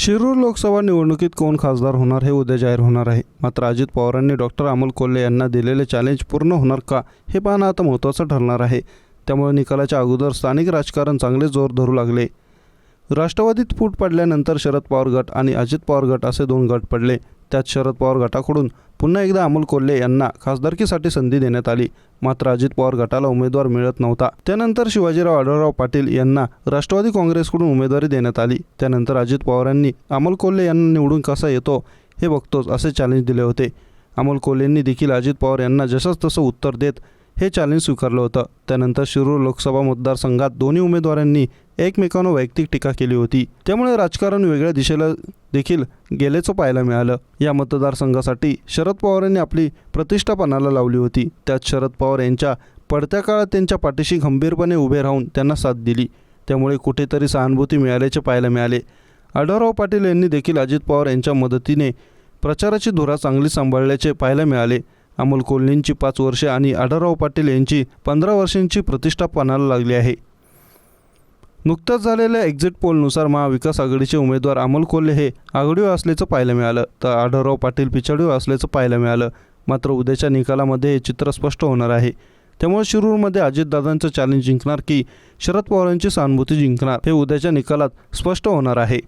शिरूर लोकसभा निवडणुकीत कोण खासदार होणार हे उद्या जाहीर होणार आहे. मात्र अजित पवारांनी डॉक्टर अमोल कोल्हे यांना दिलेले चॅलेंज पूर्ण होणार का हे पाहणं आता महत्त्वाचं ठरणार आहे. त्यामुळे निकालाच्या अगोदर स्थानिक राजकारण चांगले जोर धरू लागले. राष्ट्रवादीत फूट पडल्यानंतर शरद पवार गट आणि अजित पवार गट असे दोन गट पडले. त्यात शरद पवार गटाकडून पुन्हा एकदा अमोल कोल्हे यांना खासदारकीसाठी संधी देण्यात आली. मात्र अजित पवार गटाला उमेदवार मिळत नव्हता. त्यानंतर शिवाजीराव आढळराव पाटील यांना राष्ट्रवादी काँग्रेसकडून उमेदवारी देण्यात आली. त्यानंतर अजित पवारांनी अमोल कोल्हे यांना निवडून कसा येतो हे बघतोच असे चॅलेंज दिले होते. अमोल कोल्हेंनी देखील अजित पवार यांना जसंच तसं उत्तर देत हे चॅलेंज स्वीकारलं होतं. त्यानंतर शिरूर लोकसभा मतदारसंघात दोन्ही उमेदवारांनी एकमेकांवर वैयक्तिक टीका केली होती. त्यामुळे राजकारण वेगळ्या दिशेला देखील गेल्याचं पाहायला मिळालं. या मतदारसंघासाठी शरद पवार यांनी आपली प्रतिष्ठा पणाला लावली होती. त्यात शरद पवार यांच्या पडत्या काळात त्यांच्या पाठीशी गंभीरपणे उभे राहून त्यांना साथ दिली. त्यामुळे कुठेतरी सहानुभूती मिळाल्याचे पाहायला मिळाले. आढळराव पाटील यांनी देखील अजित पवार यांच्या मदतीने प्रचाराची धुरा चांगली सांभाळल्याचे पाहायला मिळाले. अमोल कोल्हेंची पाच वर्षे आणि आढळराव पाटील यांची पंधरा वर्षांची प्रतिष्ठा पणाला लागली आहे. नुकत्याच झालेल्या एक्झिट पोलनुसार महाविकास आघाडीचे उमेदवार अमोल कोल्हे हे आघाडीवर असल्याचं पाहायला मिळालं. तर आढळराव पाटील पिछाडीवर असल्याचं पाहायला मिळालं. मात्र उद्याच्या निकालामध्ये हे चित्र स्पष्ट होणार आहे. त्यामुळे शिरूरमध्ये अजितदादांचं चॅलेंज जिंकणार की शरद पवारांची सहानुभूती जिंकणार हे उद्याच्या निकालात स्पष्ट होणार आहे.